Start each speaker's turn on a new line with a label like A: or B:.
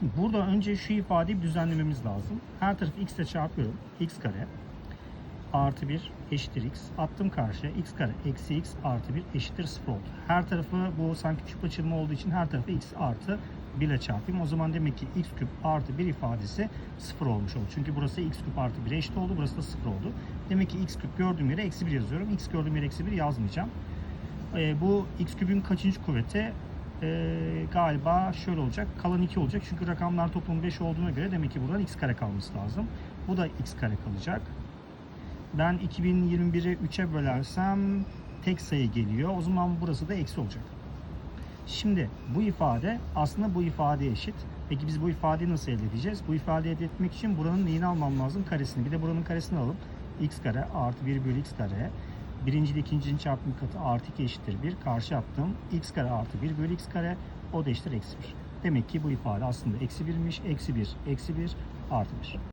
A: Şimdi burada önce şu ifadeyi düzenlememiz lazım. Her tarafı x ile çarpıyorum. x kare artı 1 eşittir x. Attım karşıya x kare eksi x artı 1 eşittir 0 oldu. Her tarafı bu sanki küp açılma olduğu için her tarafı x artı 1 ile çarpayım. O zaman demek ki x küp artı 1 ifadesi 0 olmuş oldu. Çünkü burası x küp artı 1'e eşit oldu. Burası da 0 oldu. Demek ki x küp gördüğüm yere eksi 1 yazıyorum. x gördüğüm yere eksi 1 yazmayacağım. Ee, bu x küpün kaçıncı kuvveti? Ee, galiba şöyle olacak. Kalan 2 olacak. Çünkü rakamlar toplamı 5 olduğuna göre demek ki buradan x kare kalması lazım. Bu da x kare kalacak. Ben 2021'i 3'e bölersem tek sayı geliyor. O zaman burası da eksi olacak. Şimdi bu ifade aslında bu ifadeye eşit. Peki biz bu ifadeyi nasıl elde edeceğiz? Bu ifadeyi elde etmek için buranın neyini almam lazım? Karesini. Bir de buranın karesini alalım. x kare artı 1 bölü x kare. Birinci ile ikincinin çarpım katı artı 2 eşittir 1. Karşı yaptım. x kare artı 1 bölü x kare. O da eşittir eksi 1. Demek ki bu ifade aslında eksi 1'miş. Eksi 1, eksi 1 artı 1.